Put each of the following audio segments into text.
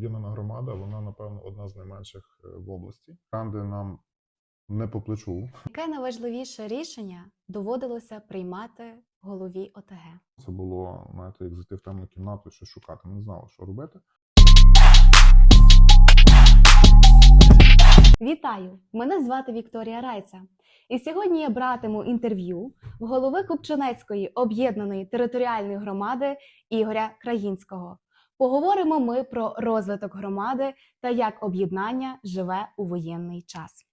об'єднана громада, вона, напевно, одна з найменших е, в області. Гранди нам не по плечу. Яке найважливіше рішення доводилося приймати голові ОТГ? Це було, знаєте, як зайти в темну кімнату щось шукати. Ми не знали, що робити. Вітаю! Мене звати Вікторія Райця. І сьогодні я братиму інтерв'ю в голови Купчинецької об'єднаної територіальної громади Ігоря Країнського. Поговоримо ми про розвиток громади та як об'єднання живе у воєнний час.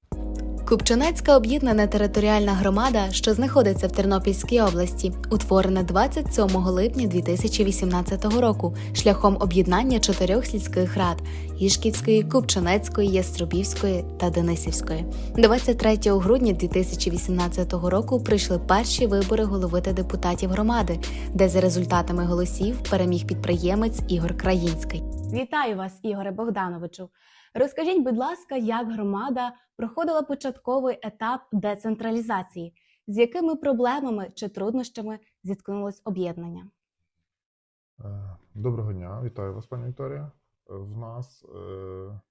Купчинецька об'єднана територіальна громада, що знаходиться в Тернопільській області, утворена 27 липня 2018 року шляхом об'єднання чотирьох сільських рад Ішківської, Купчинецької, Яструбівської та Денисівської. 23 грудня 2018 року прийшли перші вибори голови та депутатів громади, де за результатами голосів переміг підприємець Ігор Країнський. Вітаю вас, Ігоре Богдановичу. Розкажіть, будь ласка, як громада проходила початковий етап децентралізації, з якими проблемами чи труднощами зіткнулось об'єднання? Е, Доброго дня, вітаю вас, пані Вікторія. Е, В нас е,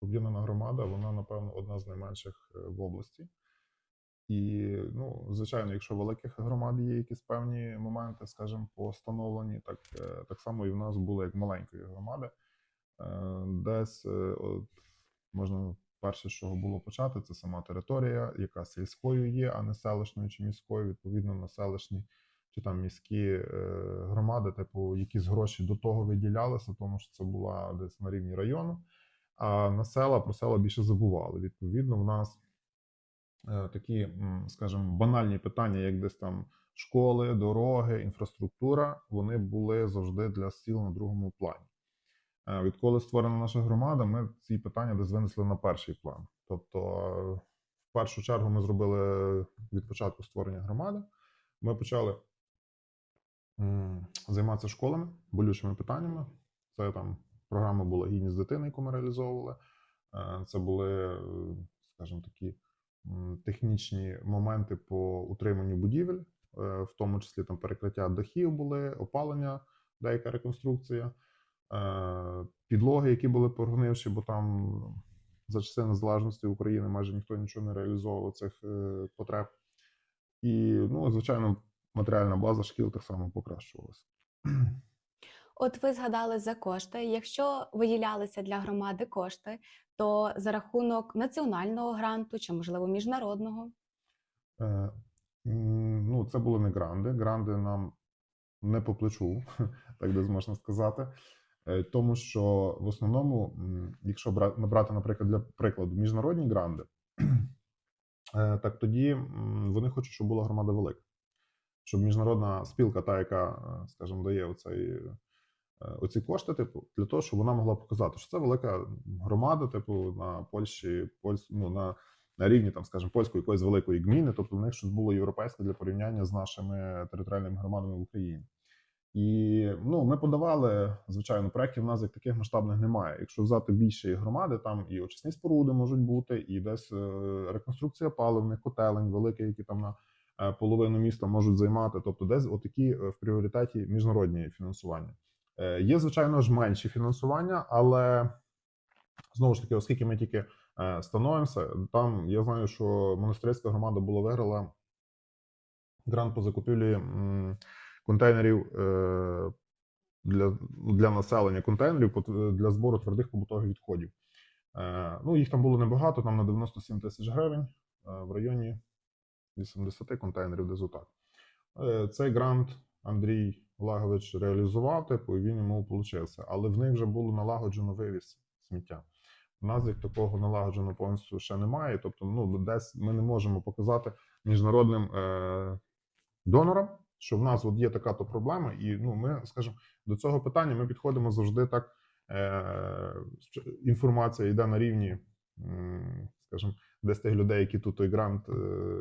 об'єднана громада, вона, напевно, одна з найменших е, в області. І, ну, звичайно, якщо великих громад є якісь певні моменти, скажімо, по встановленні, так, так само і в нас було як маленької громади. Е, Десь е, от, можна перше, з чого було почати, це сама територія, яка сільською є, а не селищною чи міською. Відповідно, на селищній чи там міські е, громади, типу, якісь гроші до того виділялися, тому що це була десь на рівні району. А на села про села більше забували. Відповідно, в нас такі, скажімо, банальні питання, як десь там школи, дороги, інфраструктура, вони були завжди для сіл на другому плані. Е, Відколи створена наша громада, ми ці питання десь винесли на перший план. Тобто, в першу чергу, ми зробили від початку створення громади. Ми почали займатися школами, болючими питаннями. Це там програма була гідність дитини, яку ми реалізовували. Е, Це були, скажімо, такі технічні моменти по утриманню будівель, е, в тому числі там перекриття дахів були, опалення, деяка реконструкція, підлоги, які були прогнивші, бо там за часи незалежності України майже ніхто нічого не реалізовував цих е, потреб. І, ну, звичайно, матеріальна база шкіл так само покращувалася. От ви згадали за кошти. Якщо виділялися для громади кошти, то за рахунок національного гранту чи можливо міжнародного. Е, Ну, це були не гранди. Гранди нам не по плечу, так десь можна сказати. Е, Тому що в основному, якщо бра- набрати, наприклад, для прикладу, міжнародні гранди, е, так тоді вони хочуть, щоб була громада велика. Щоб міжнародна спілка, та, яка, е, скажімо, дає оцей, оці кошти, типу, для того, щоб вона могла показати, що це велика громада, типу, на Польщі, Польсь, ну, на, на рівні, там, скажімо, польської якоїсь великої гміни, тобто в них щось було європейське для порівняння з нашими територіальними громадами в Україні. І ну, ми подавали, звичайно, проєктів у нас як таких масштабних немає. Якщо взяти більші громади, там і очисні споруди можуть бути, і десь е, реконструкція паливних котелень, великі, які там на е, половину міста можуть займати. Тобто, десь отакі е, в пріоритеті міжнародні фінансування. Є, звичайно ж, менші фінансування, але знову ж таки, оскільки ми тільки становимося, там я знаю, що монастирська громада була виграла грант по закупівлі контейнерів е, для, для населення контейнерів для збору твердих побутових відходів. Е, Ну, їх там було небагато, там на 97 тисяч гривень е, в районі 80 контейнерів, десь отак. Е, Цей грант Андрій Лагович реалізував, типу, і він йому получився. Але в них вже було налагоджено вивіз сміття. У нас як такого налагоджено повністю ще немає. Тобто, ну, десь ми не можемо показати міжнародним е, донорам, що в нас от є така то проблема, і ну, ми, скажімо, до цього питання ми підходимо завжди так. Е, інформація йде на рівні, скажімо, десь тих людей, які тут той грант е,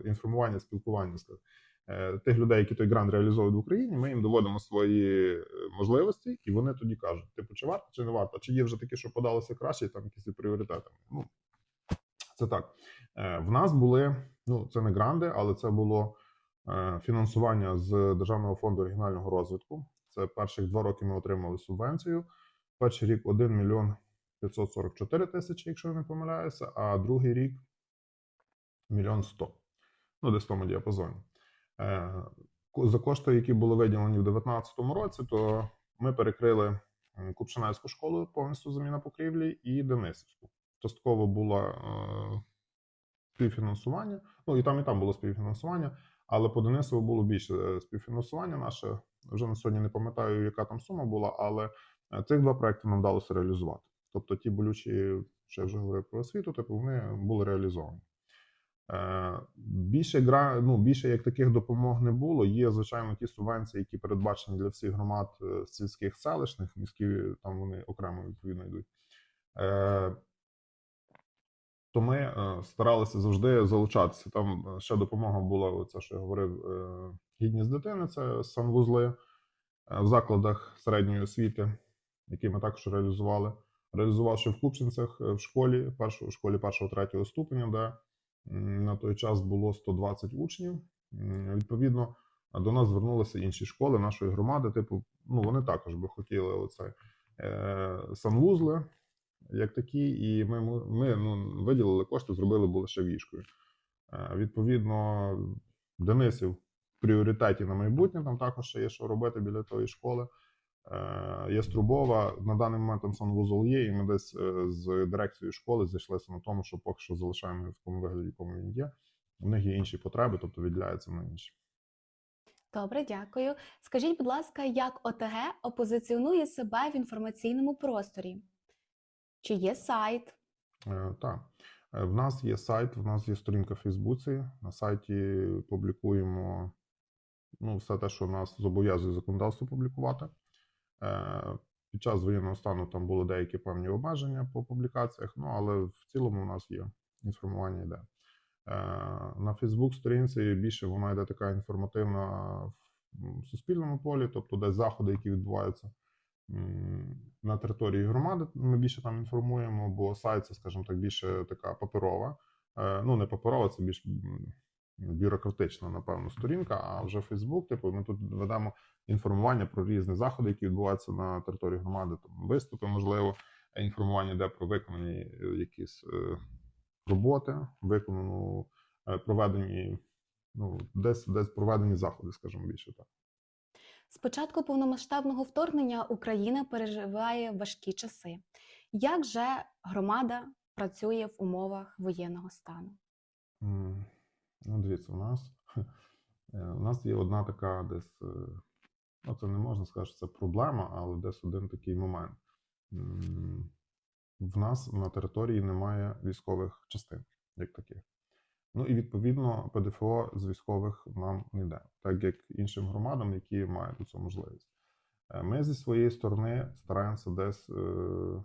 інформування, спілкування скажімо, е, тих людей, які той грант реалізовують в Україні, ми їм доводимо свої е, можливості, і вони тоді кажуть: типу, чи варто, чи не варто, чи є вже такі, що подалися краще, там якісь пріоритети. Ну, це так. В нас були, ну, це не гранди, але це було фінансування з Державного фонду регіонального розвитку. Це перших два роки ми отримали субвенцію. перший рік 1 мільйон 544 тисячі, якщо я не помиляюся, а другий рік мільйон 100. Ну, десь в тому діапазоні. Е, За кошти, які були виділені в 2019 році, то ми перекрили м, Купчинецьку школу повністю заміна покрівлі і Денисівську. Частково було е, співфінансування. Ну і там, і там було співфінансування, але по Денисову було більше е, співфінансування наше. Вже на сьогодні не пам'ятаю, яка там сума була, але е, цих два проекти нам вдалося реалізувати. Тобто ті болючі, що я вже говорив про освіту, типу вони були реалізовані. Е, Більше ну, більше як таких допомог не було. Є, звичайно, ті субвенції, які передбачені для всіх громад сільських селищних, міські там вони окремо відповідно йдуть. Е, ми е, старалися завжди залучатися. Там е, ще допомога була, це, що я говорив, е, гідність дитини, це санвузли в закладах середньої освіти, які ми також реалізували. Реалізувавши в Купчинцях в школі, першу, в школі першого-третього ступеня, де на той час було 120 учнів. Відповідно, до нас звернулися інші школи нашої громади. Типу, ну вони також би хотіли оце санвузли, як такі, і ми, ми ну, виділили кошти, зробили були ще вішкою. Е, відповідно, Денисів в пріоритеті на майбутнє, там також ще є що робити біля тої школи. Е, Є Струбова, на даний момент там санвузол є, і ми десь е, з дирекцією школи зійшлися на тому, що поки що залишаємо в такому вигляді, в якому він є. У них є інші потреби, тобто відділяється на інші. Добре, дякую. Скажіть, будь ласка, як ОТГ опозиціонує себе в інформаційному просторі? Чи є сайт? Е, Так. Е, В нас є сайт, в нас є сторінка в Фейсбуці. На сайті публікуємо ну, все те, що нас зобов'язує законодавство публікувати. Е, Під час воєнного стану там були деякі певні обмеження по публікаціях, ну але в цілому у нас є інформування йде. На Фейсбук-сторінці більше вона йде така інформативна в суспільному полі, тобто десь заходи, які відбуваються на території громади. Ми більше там інформуємо, бо сайт це, скажімо так, більше така паперова. Е, Ну, не паперова, це більш бюрократична, напевно, сторінка. А вже Фейсбук, типу, ми тут ведемо інформування про різні заходи, які відбуваються на території громади. Там виступи, можливо, інформування, де про виконані е, якісь е, роботи, виконану проведені. Ну, десь десь проведені заходи, скажімо більше так. З початку повномасштабного вторгнення Україна переживає важкі часи. Як же громада працює в умовах воєнного стану? Ну, дивіться, у нас, е, у нас є одна така десь, е, ну це не можна сказати, що це проблема, але десь один такий момент. В нас на території немає військових частин, як таких. Ну і відповідно ПДФО з військових нам не йде, так як іншим громадам, які мають цю можливість. Е, Ми зі своєї сторони стараємося десь е,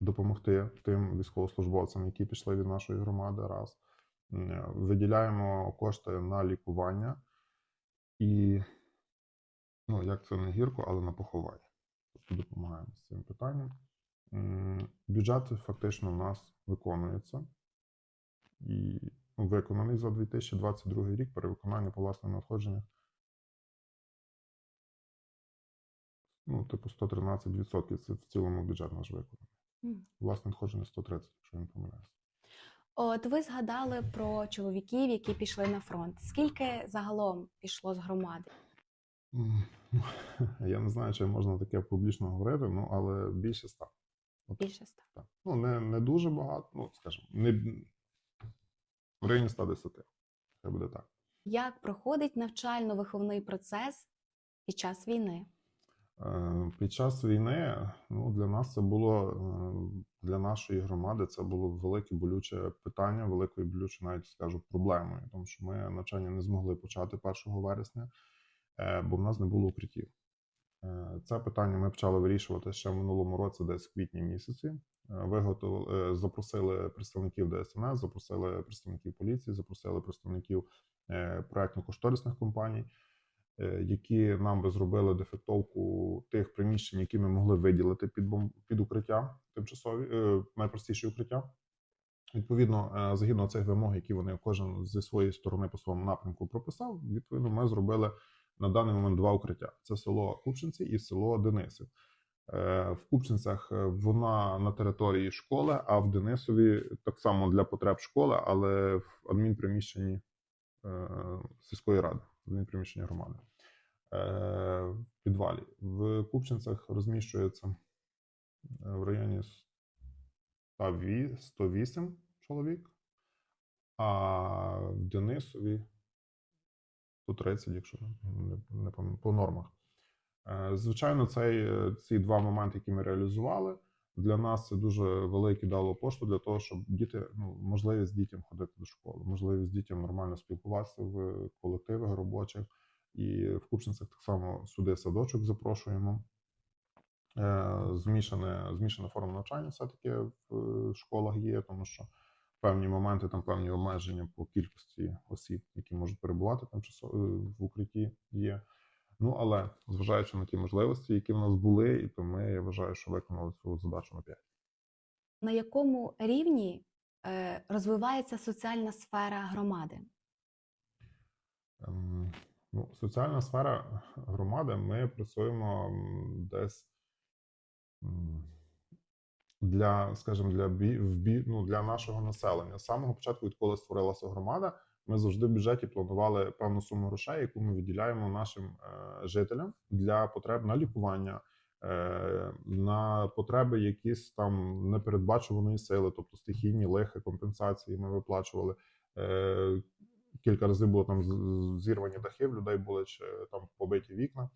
допомогти тим військовослужбовцям, які пішли від нашої громади, раз. Виділяємо кошти на лікування і, ну, як це не гірко, але на поховання. Тобто допомагаємо з цим питанням. Бюджет фактично у нас виконується і виконаний за 2022 рік перевиконання по власним надходженнях. Ну, типу 113% це в цілому бюджет наш виконаний. Власне надходження 130, якщо я не помиляюся. От ви згадали про чоловіків, які пішли на фронт. Скільки загалом пішло з громади? Ну, Я не знаю, чи можна таке публічно говорити, ну але більше ста. Більше ста. Ну, не, не дуже багато, ну, скажімо, не в районі 110. Це буде так. Як проходить навчально-виховний процес під час війни? Е, Під час війни ну, для нас це було е, для нашої громади це було велике болюче питання, великою болюче, навіть скажу, проблемою, тому що ми навчання не змогли почати 1 вересня, е, бо в нас не було укриттів. Е, Це питання ми почали вирішувати ще в минулому році, десь в квітні місяці. Е, Виготовили, е, запросили представників ДСНС, запросили представників поліції, запросили представників проектно-кошторисних компаній які нам би зробили дефектовку тих приміщень, які ми могли виділити під бом- під укриття тимчасові, найпростіші укриття. Відповідно, згідно цих вимог, які вони кожен зі своєї сторони по своєму напрямку прописав, відповідно, ми зробили на даний момент два укриття: це село Купчинці і село Денисів. Е, В Купчинцях е, вона на території школи, а в Денисові так само для потреб школи, але в адмінприміщенні е, сільської ради, в адмінприміщенні громади. В підвалі. В Купчинцях розміщується в районі 108 108 чоловік, а в Денисові 130, якщо не, по нормах. Е, Звичайно, цей, е, ці два моменти, які ми реалізували, для нас це дуже великий дало поштовх для того, щоб діти, ну, можливість дітям ходити до школи, можливість дітям нормально спілкуватися в колективах робочих. І в Купчинцях так само сюди садочок запрошуємо. Е, Змішане, змішана форма навчання все-таки в школах є, тому що певні моменти, там певні обмеження по кількості осіб, які можуть перебувати тимчасово е, в укритті, є. Ну але зважаючи на ті можливості, які в нас були, і то ми я вважаю, що виконали цю задачу на 5. На якому рівні е, розвивається соціальна сфера громади? Ем, Ну, соціальна сфера громади. Ми працюємо десь для, скажімо, для бі, в бі, ну, для нашого населення. З самого початку, відколи створилася громада, ми завжди в бюджеті планували певну суму грошей, яку ми виділяємо нашим е, жителям для потреб на лікування, е, на потреби якісь там непередбачуваної сили, тобто стихійні лихи, компенсації ми виплачували. Е, кілька разів було там зірвані дахи, людей були чи там побиті вікна.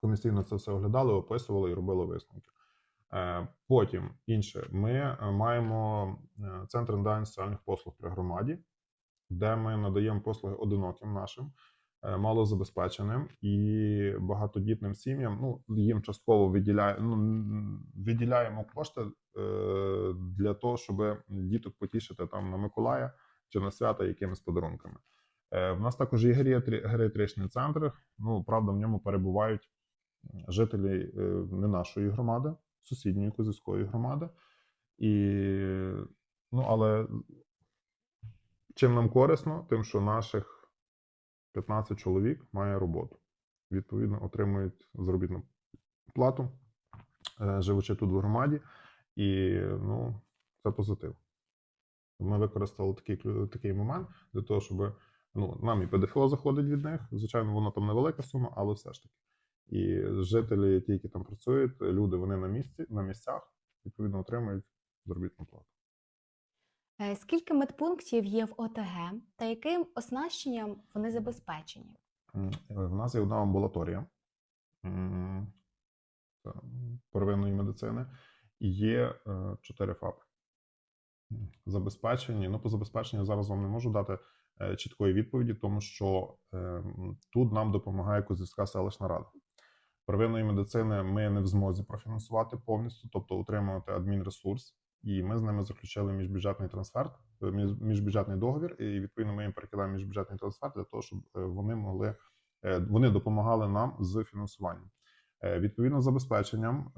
Комісійно це все оглядали, описували і робили висновки. Е, Потім інше, ми е, маємо е, центр надання соціальних послуг при громаді, де ми надаємо послуги одиноким нашим, малозабезпеченим і багатодітним сім'ям. Ну, їм частково виділяє, ну, м, виділяємо кошти для того, щоб діток потішити там на Миколая чи на свята якимись подарунками. В нас також є геріатричний центр. Ну, правда, в ньому перебувають жителі не нашої громади, сусідньої козівської громади. І, ну, але чим нам корисно, тим, що наших 15 чоловік має роботу. Відповідно, отримують заробітну плату, е, живучи тут в громаді, і ну, це позитив. Ми використали такий, такий момент для того, щоб ну, нам і ПДФО заходить від них. Звичайно, воно там невелика сума, але все ж таки. І жителі, ті, які там працюють, люди вони на місці, на місцях, відповідно, отримують заробітну плату. Е, Скільки медпунктів є в ОТГ та яким оснащенням вони забезпечені? Е, В нас є одна амбулаторія первинної медицини, і є е, чотири ФАПи. М, Забезпечені. Ну, по забезпеченню зараз вам не можу дати чіткої відповіді, тому що е, тут нам допомагає Козівська селищна рада. Первинної медицини ми не в змозі профінансувати повністю, тобто утримувати адмінресурс, і ми з ними заключили міжбюджетний трансфер, е, міжбюджетний договір, і відповідно ми їм перекидаємо міжбюджетний трансфер для того, щоб е, вони могли е, вони допомагали нам з фінансуванням. Відповідно, забезпеченням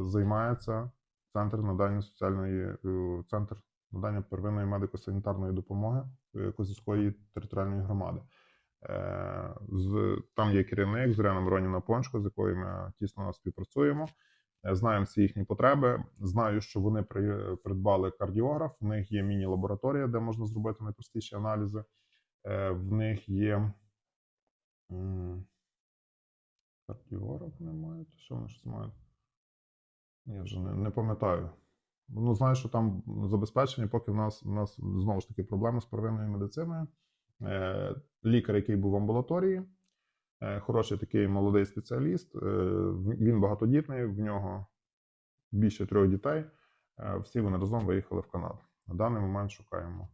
займається центр надання соціальної центр надання первинної медико-санітарної допомоги Козівської територіальної громади. Е, З там є керівник з Зоряна Миронівна Пончко, з якою ми тісно співпрацюємо. Е, Знаємо всі їхні потреби. Знаю, що вони при- придбали кардіограф. В них є міні-лабораторія, де можна зробити найпростіші аналізи. Е, В них є кардіограф вони мають. Що вони щось мають? Я вже не, не пам'ятаю. Ну, знаю, що там забезпечення, поки в нас, в нас знову ж таки проблеми з первинною медициною. Е, лікар, який був в амбулаторії, е, хороший такий молодий спеціаліст. Е, він багатодітний, в нього більше трьох дітей. Всі вони разом виїхали в Канаду. На даний момент шукаємо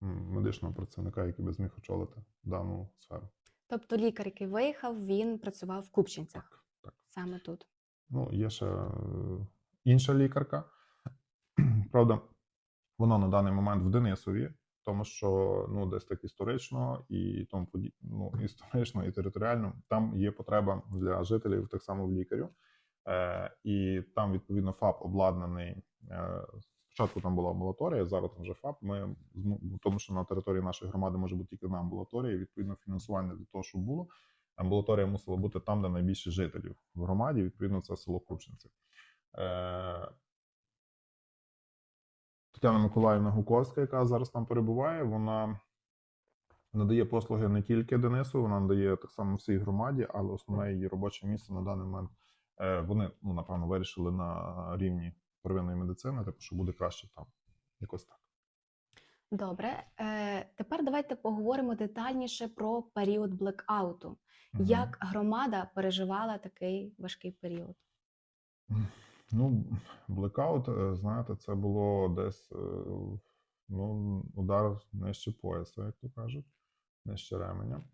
медичного працівника, який би зміг очолити дану сферу. Тобто лікар, який виїхав, він працював в Купчинцях, так. саме тут. Ну, є ще інша лікарка. Правда, вона на даний момент в Денисові, тому що ну, десь так історично і тому ну, історично і територіально там є потреба для жителів так само в лікарю. Е, і там, відповідно, ФАП обладнаний. Е, спочатку там була амбулаторія, зараз там вже ФАП. Ми тому що на території нашої громади може бути тільки одна амбулаторія, відповідно фінансування для того, щоб було. амбулаторія мусила бути там, де найбільше жителів в громаді. Відповідно, це село Купчинці. Тетяна Миколаївна Гуковська, яка зараз там перебуває, вона надає послуги не тільки Денису, вона надає так само всій громаді, але основне її робоче місце на даний момент е, вони, ну, напевно, вирішили на рівні первинної медицини, типу, що буде краще там. Якось так. Добре, е, тепер давайте поговоримо детальніше про період блекауту. Мгм. Як громада переживала такий важкий період? Ну, блекаут, е, знаєте, це було десь е, ну, удар нижче пояса, як то кажуть, нижче ременя.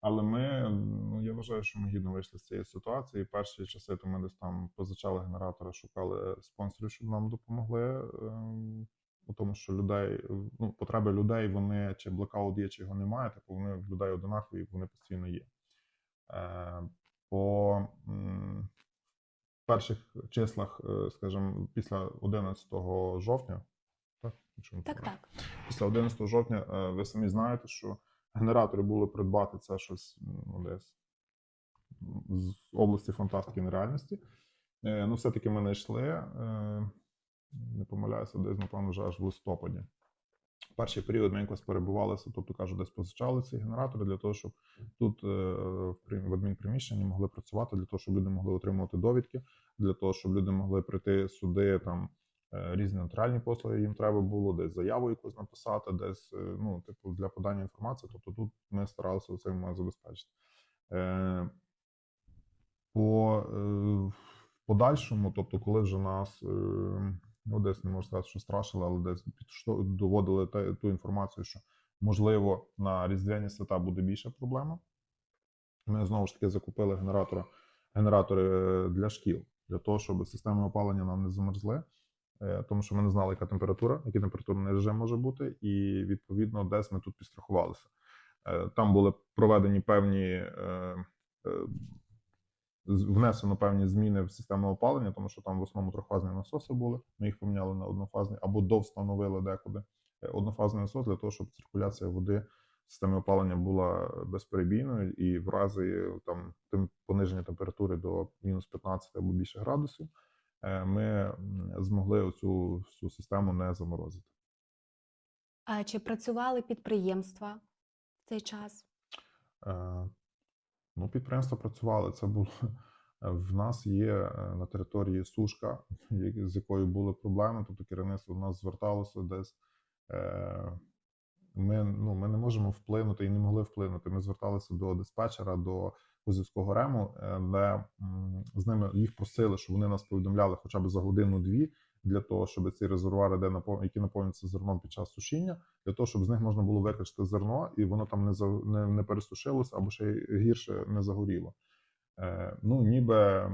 Але ми, ну я вважаю, що ми гідно вийшли з цієї ситуації. Перші часи то ми десь там позичали генератора, шукали спонсорів, щоб нам допомогли. ем, У тому, що людей, ну, потреби людей, вони чи блекаут є, чи його немає, типу вони людей одинакові, вони постійно є. Е, По перших числах, е, скажімо, після 11 жовтня, так? Так, так. Після 11 жовтня е, ви самі знаєте, що генератори були придбати це щось ну, десь з області фантастики і нереальності. Е, Ну, все-таки ми знайшли, не помиляюся, десь, напевно, вже аж в листопаді. Перший період ми якось перебувалися, тобто кажу, десь позичали ці генератори для того, щоб тут е, в адмінприміщенні могли працювати, для того, щоб люди могли отримувати довідки, для того, щоб люди могли прийти сюди, там е, різні нотаріальні послуги їм треба було, десь заяву якусь написати, десь е, ну, типу, для подання інформації. Тобто тут ми старалися цей момент забезпечити. По подальшому, тобто, коли вже нас ну, десь не можу сказати, що страшили, але десь підшто- доводили те- ту інформацію, що можливо на різдвяні свята буде більша проблема. Ми знову ж таки закупили генератора, генератори е, для шкіл, для того, щоб системи опалення нам не замерзли, е, тому що ми не знали, яка температура, який температурний режим може бути, і відповідно десь ми тут підстрахувалися. Е, Там були проведені певні. Е, е, Внесено певні зміни в систему опалення, тому що там в основному трьохфазні насоси були. Ми їх поміняли на однофазні або довстановили декуди е, однофазний насос для того, щоб циркуляція води в системі опалення була безперебійною, і в разі е, там тим пониження температури до мінус 15 або більше градусів, е, ми змогли оцю всю систему не заморозити. А чи працювали підприємства в цей час? Ну, підприємства працювали. Це було в нас є е, на території сушка, з якою були проблеми. Тобто керівництво до нас зверталося десь. е, Ми, ну, ми не можемо вплинути і не могли вплинути. Ми зверталися до диспетчера, до Кузівського рему, е, де з ними їх просили, щоб вони нас повідомляли хоча б за годину-дві для того, щоб ці резервуари, де які наповнюються зерном під час сушіння, для того, щоб з них можна було викачати зерно, і воно там не за не, не пересушилося або ще гірше не загоріло. Е, ну, ніби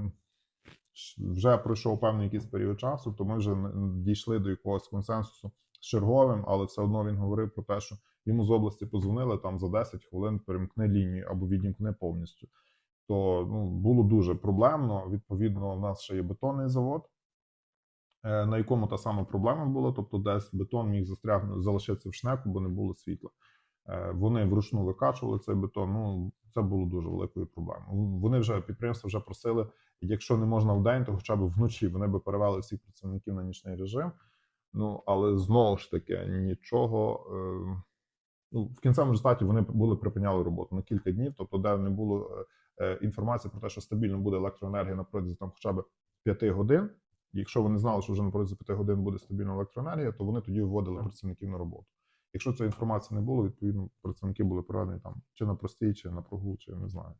вже пройшов певний якийсь період часу, то ми вже дійшли до якогось консенсусу з черговим, але все одно він говорив про те, що йому з області позвонили там за 10 хвилин, перемкни лінію або відімкни повністю. То ну, було дуже проблемно. Відповідно, у нас ще є бетонний завод, на якому та сама проблема була. Тобто, десь бетон міг застрягнути, залишитися в шнеку, бо не було світла. Е, Вони вручну викачували цей бетон. Ну це було дуже великою проблемою. Вони вже підприємства вже просили, якщо не можна в день, то хоча б вночі вони би перевели всіх працівників на нічний режим. Ну але знову ж таки нічого. е, Ну, в кінцевому результаті вони були припиняли роботу на кілька днів, тобто, де не було е, е, інформації про те, що стабільно буде електроенергія на протязі там хоча б 5 годин. Якщо вони знали, що вже на протязі 5 годин буде стабільна електроенергія, то вони тоді вводили працівників на роботу. Якщо цієї інформації не було, відповідно працівники були проведені там чи на простій, чи на прогул, чи не знаю.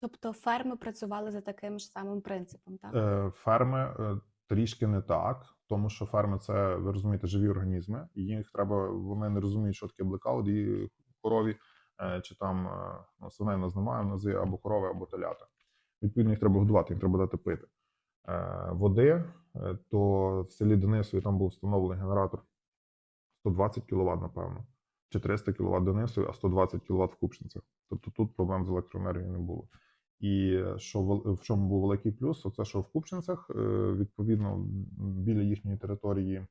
Тобто ферми працювали за таким ж самим принципом, так? Е, Ферми е, трішки не так, тому що ферми це ви розумієте живі організми, і їх треба. Вони не розуміють, що таке блекаут, і корові е, чи там е, ну, свиней в нас немає, в нас є або корови, або телята. Відповідно, їх треба годувати, їм треба дати пити. Е, Води, е, то в селі Денисові там був встановлений генератор 120 кВт, напевно, чи 300 кВт Денисові, а 120 кВт в Купчинцях. Тобто тут проблем з електроенергією не було. І що в чому був великий плюс, це що в Купчинцях, е, відповідно, біля їхньої території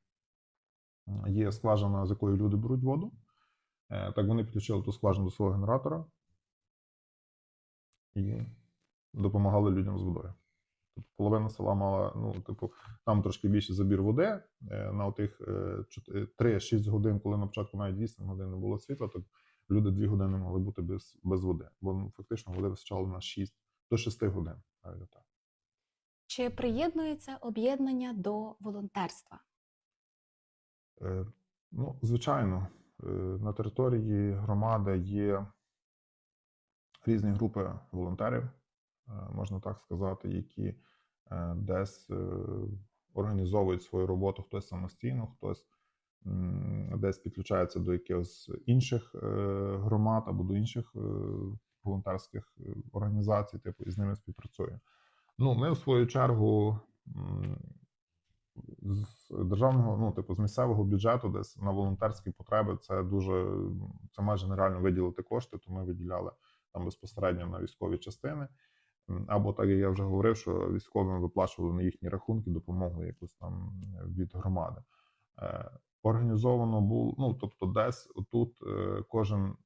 є скважина, з якої люди беруть воду. Так вони підключили ту скважину до свого генератора. і допомагали людям з водою. Тобто половина села мала, ну, типу, там трошки більше забір води. е, На отих 3-6 годин, коли на початку навіть 8 годин не було світла, то люди 2 години могли бути без, без води. Бо ну, фактично води вистачало на 6 до 6 годин. навіть так. Чи приєднується об'єднання до волонтерства? Е, Ну, звичайно, е, на території громади є різні групи волонтерів, е, можна так сказати, які е, десь е, організовують свою роботу хтось самостійно, хтось десь підключається до якихось інших е, громад або до інших е, волонтерських е, організацій, типу, і з ними співпрацює. Ну, ми в свою чергу з державного, ну типу, з місцевого бюджету, десь на волонтерські потреби, це дуже це майже нереально виділити кошти, то ми виділяли там безпосередньо на військові частини. Або так як я вже говорив, що військовим виплачували на їхні рахунки допомогу якусь там від громади. Е, Організовано було, ну тобто, десь тут кожен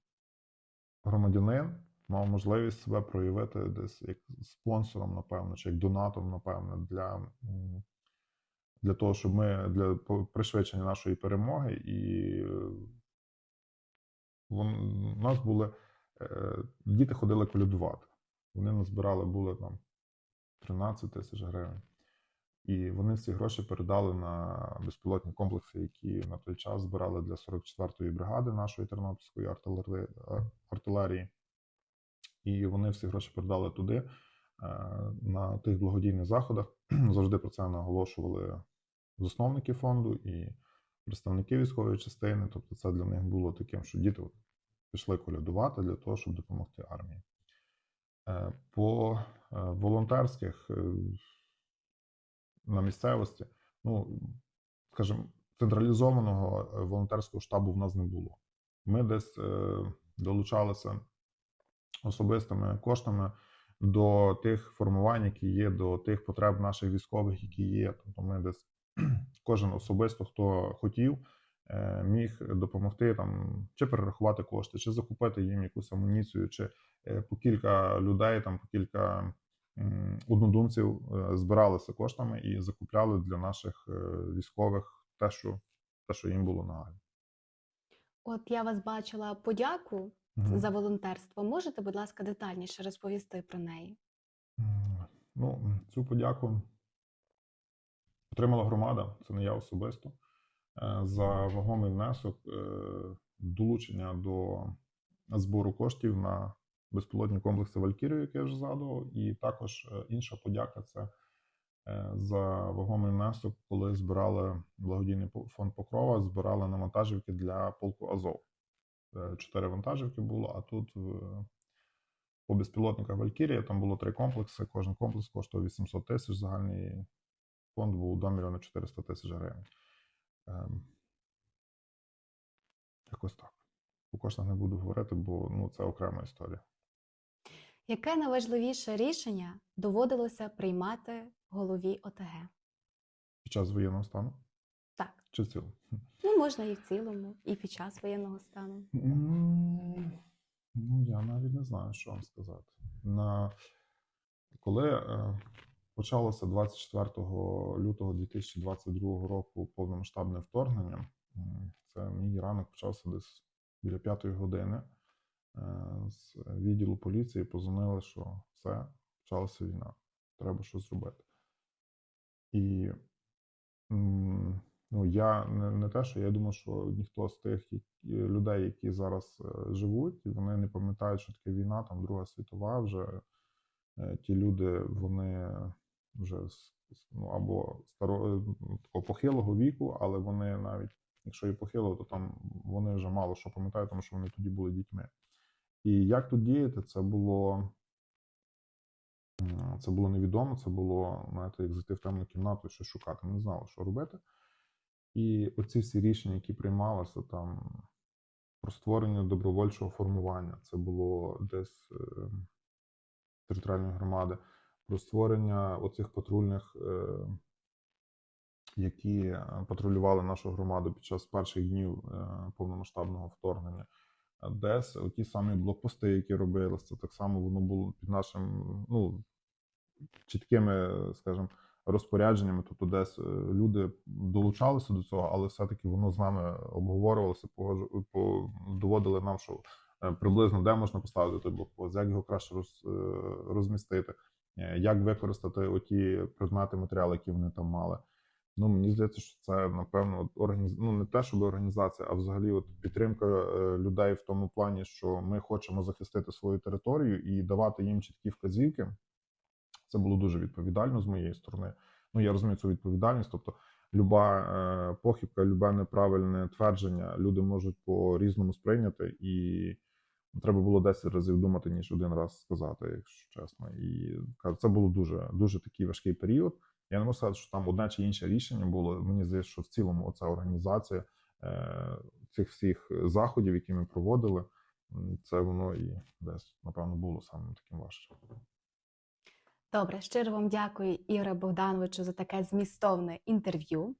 громадянин мав можливість себе проявити десь як спонсором, напевно, чи як донатом, напевно, для, для того, щоб ми для пришвидшення нашої перемоги. І е, у нас були е, діти ходили колядувати. Вони назбирали були там 13 тисяч гривень. І вони всі гроші передали на безпілотні комплекси, які на той час збирали для 44-ї бригади нашої Тернопільської артилерії. І вони всі гроші передали туди е, на тих благодійних заходах. Завжди про це наголошували засновники фонду і представники військової частини. Тобто, це для них було таким, що діти пішли колядувати для того, щоб допомогти армії. Е, По е, волонтерських е, на місцевості, ну скажімо, централізованого волонтерського штабу в нас не було. Ми десь е, долучалися особистими коштами до тих формувань, які є, до тих потреб наших військових, які є. Тобто ми десь кожен особисто, хто хотів, міг допомогти там чи перерахувати кошти, чи закупити їм якусь амуніцію, чи е, по кілька людей, там по кілька однодумців е, збиралися коштами і закупляли для наших е, військових те, що те, що їм було нагально. От я вас бачила подяку Мгм. за волонтерство. Можете, будь ласка, детальніше розповісти про неї? Ну, цю подяку отримала громада, це не я особисто, е, за вагомий внесок е, долучення до збору коштів на безпілотні комплекси Валькірію, як я вже згадував, і також е, інша подяка це е, за вагомий внесок, коли збирали благодійний фонд Покрова, збирали на вантажівки для полку Азов. Е, Чотири вантажівки було, а тут по безпілотниках Валькірія там було три комплекси. Кожен комплекс коштував 800 тисяч. Загальний фонд був 2 мільйони 400 тисяч гривень. Ем, якось так. По коштах не буду говорити, бо ну, це окрема історія. Яке найважливіше рішення доводилося приймати голові ОТГ? Під час воєнного стану Так, чи в цілому? ну можна і в цілому, і під час воєнного стану. Ну, я навіть не знаю, що вам сказати. На... Коли е, почалося 24 лютого 2022 року повномасштабне вторгнення, це мій ранок почався десь біля п'ятої години. Е, з відділу поліції позвонили, що все, почалася війна, треба щось зробити. І ну, я не, не те, що я думаю, що ніхто з тих людей, які зараз е, живуть, вони не пам'ятають, що таке війна, там Друга світова, вже е, ті люди, вони вже ну, або старо, е, похилого віку, але вони навіть, якщо і похилого, то там вони вже мало що пам'ятають, тому що вони тоді були дітьми. І як тут діяти, це було. Це було невідомо, це було, знаєте, як зайти в темну кімнату щось шукати. Не знали, що робити. І оці всі рішення, які приймалися там про створення добровольчого формування, це було десь е, територіальної громади, про створення оцих патрульних, е, які е, патрулювали нашу громаду під час перших днів е, повномасштабного вторгнення, десь ті самі блокпости, які робилися, так само воно було під нашим ну, чіткими, скажімо, розпорядженнями. Тобто, десь люди долучалися до цього, але все-таки воно з нами обговорювалося, доводили нам, що приблизно де можна поставити той блокпост, як його краще роз, розмістити, як використати оті предмети, матеріали, які вони там мали. Ну, мені здається, що це напевно організ... ну, не те, щоб організація, а взагалі от підтримка е, людей в тому плані, що ми хочемо захистити свою територію і давати їм чіткі вказівки. Це було дуже відповідально з моєї сторони. Ну, я розумію цю відповідальність. Тобто, люба е, похибка, любе неправильне твердження люди можуть по-різному сприйняти, і треба було 10 разів думати, ніж один раз сказати, якщо чесно. І це було дуже, дуже такий важкий період. Я не можу сказати, що там одне чи інше рішення було. Мені здається, що в цілому оця організація е, цих всіх заходів, які ми проводили, це воно і десь, напевно, було самим таким важчим. Добре, щиро вам дякую, Ігоре Богдановичу, за таке змістовне інтерв'ю.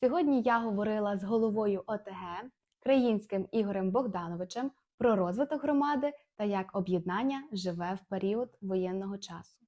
Сьогодні я говорила з головою ОТГ, країнським Ігорем Богдановичем про розвиток громади та як об'єднання живе в період воєнного часу.